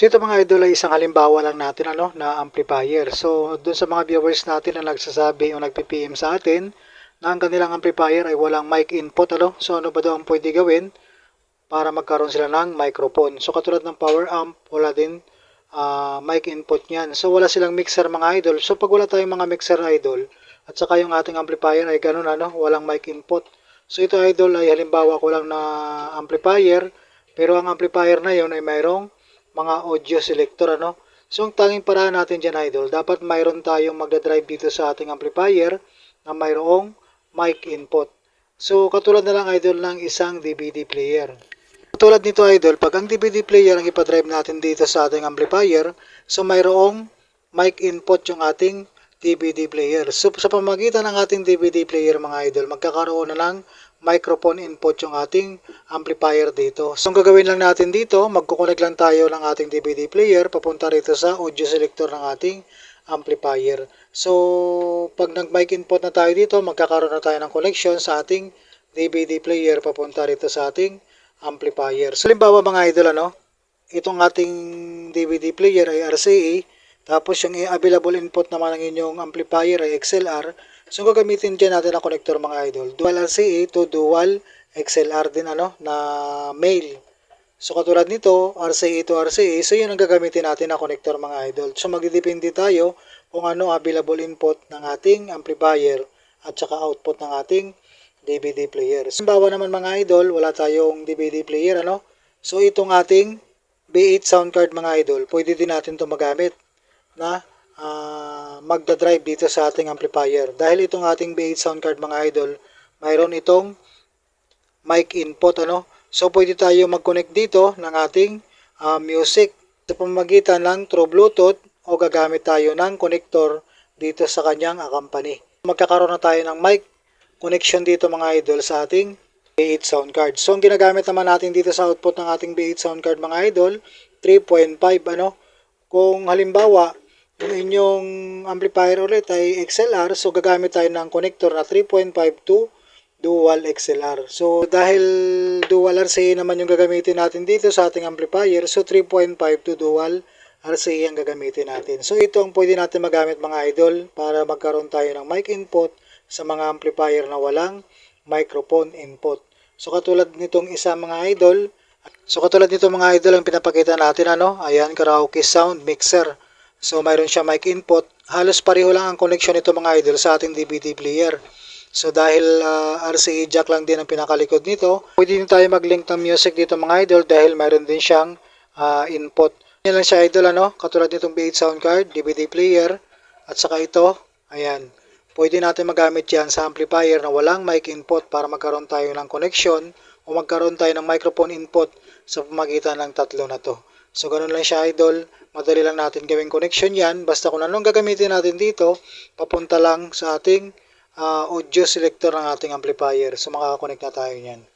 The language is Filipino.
So ito mga idol ay isang halimbawa lang natin ano na amplifier. So doon sa mga viewers natin na nagsasabi o nagpi-PM sa atin na ang kanilang amplifier ay walang mic input ano. So ano ba daw ang pwede gawin para magkaroon sila ng microphone. So katulad ng power amp, wala din ah, mic input niyan. So wala silang mixer mga idol. So pag wala tayong mga mixer idol at saka yung ating amplifier ay ganun ano, walang mic input. So ito idol ay halimbawa ko lang na amplifier pero ang amplifier na yon ay mayroong mga audio selector ano. So ang tanging paraan natin diyan idol, dapat mayroon tayong magda-drive dito sa ating amplifier na mayroong mic input. So katulad na lang idol ng isang DVD player. Tulad nito idol, pag ang DVD player ang ipadrive natin dito sa ating amplifier, so mayroong mic input yung ating DVD player. So sa pamagitan ng ating DVD player mga idol, magkakaroon na ng microphone input yung ating amplifier dito. So ang gagawin lang natin dito, magkukonek lang tayo ng ating DVD player papunta rito sa audio selector ng ating amplifier. So pag nag-mic input na tayo dito, magkakaroon na tayo ng connection sa ating DVD player papunta rito sa ating amplifier. So halimbawa mga idol ano, itong ating DVD player ay RCA, tapos yung available input naman ng inyong amplifier ay XLR. So gagamitin dyan natin ang connector mga idol. Dual RCA to dual XLR din ano na male. So katulad nito, RCA to RCA, so yun ang gagamitin natin na connector mga idol. So magdidepende tayo kung ano available input ng ating amplifier at saka output ng ating DVD player. So, Halimbawa naman mga idol, wala tayong DVD player ano. So itong ating B8 sound card mga idol, pwede din natin ito magamit na ah, magda-drive dito sa ating amplifier. Dahil itong ating B8 sound card mga idol, mayroon itong mic input ano. So pwede tayo mag-connect dito ng ating ah, music sa pamamagitan ng True Bluetooth o gagamit tayo ng connector dito sa kanyang accompany. Magkakaroon na tayo ng mic connection dito mga idol sa ating B8 sound card. So ang ginagamit naman natin dito sa output ng ating B8 sound card mga idol, 3.5 ano. Kung halimbawa, yung inyong amplifier ulit ay XLR, so gagamit tayo ng connector na 3.5 to dual XLR. So dahil dual RCA naman yung gagamitin natin dito sa ating amplifier, so 3.5 to dual RCA ang gagamitin natin. So ito ang pwede natin magamit mga idol para magkaroon tayo ng mic input sa mga amplifier na walang microphone input. So katulad nitong isa mga idol, so katulad nito mga idol ang pinapakita natin ano, ayan karaoke sound mixer. So mayroon siya mic input, halos pareho lang ang connection nito mga idol sa ating DVD player. So dahil ah, RCA jack lang din ang pinakalikod nito, pwede din tayo mag-link ng music dito mga idol dahil mayroon din siyang ah, input. Yan lang siya idol ano, katulad nitong B8 sound card, DVD player, at saka ito, ayan. Pwede natin magamit yan sa amplifier na walang mic input para magkaroon tayo ng connection o magkaroon tayo ng microphone input sa pamagitan ng tatlo na to. So ganun lang siya idol, madali lang natin gawing connection yan. Basta kung anong gagamitin natin dito, papunta lang sa ating ah, audio selector ng ating amplifier. So makakakonect na tayo niyan.